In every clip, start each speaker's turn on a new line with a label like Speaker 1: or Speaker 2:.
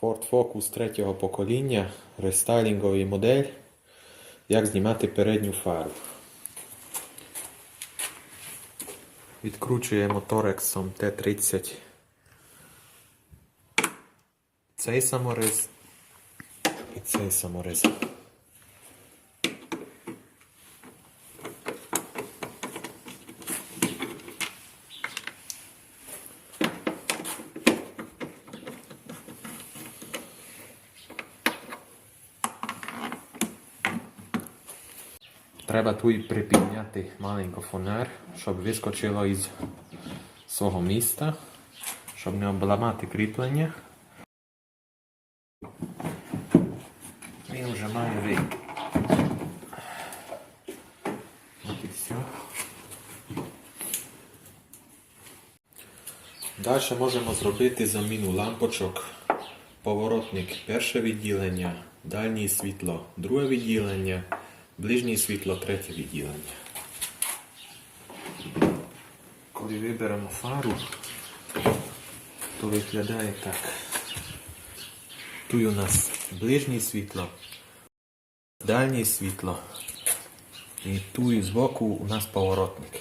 Speaker 1: Ford Focus третього покоління, рестайлінговий модель. Як знімати передню фару. Відкручуємо торексом Т-30 цей саморез і цей саморез. Треба тут припідняти маленько фонер, щоб вискочило із свого міста, щоб не обламати кріплення. Він вже має вийти. Далі можемо зробити заміну лампочок. Поворотник перше відділення, дальнє світло друге відділення, ближнє світло третє відділення. Коли виберемо фару, то виглядає так. Тут у нас ближнє світло, дальнє світло. І тут збоку у нас поворотник.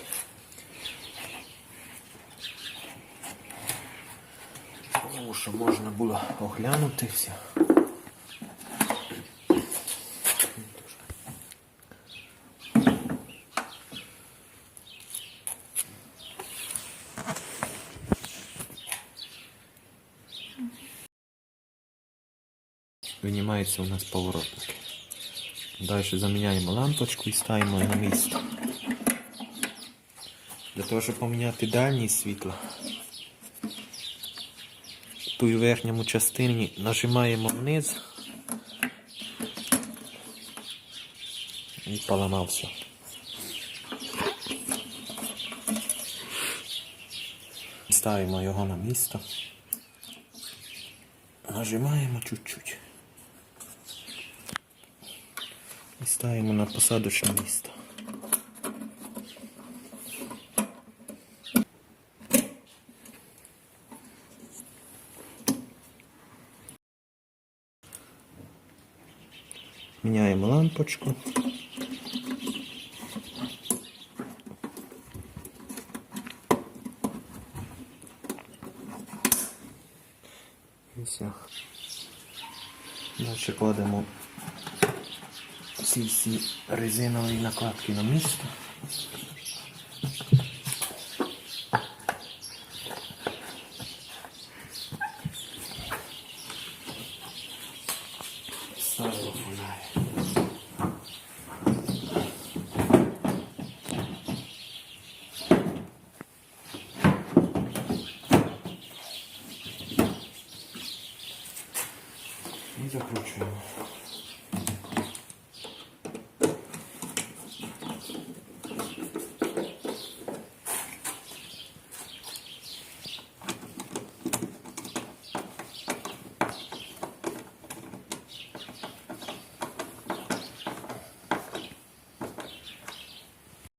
Speaker 1: Тому що можна було оглянути все. Винімається у нас поворотник. Далі заміняємо лампочку і ставимо на місце. Для того, щоб поміняти дальнє світло, тут у верхньому частині нажимаємо вниз і поламався. Ставимо його на місце. Нажимаємо чуть-чуть. І ставимо на посадочне місце. Міняємо лампочку. І. Далі кладемо ці всі резинові накладки на місце. Закручуємо.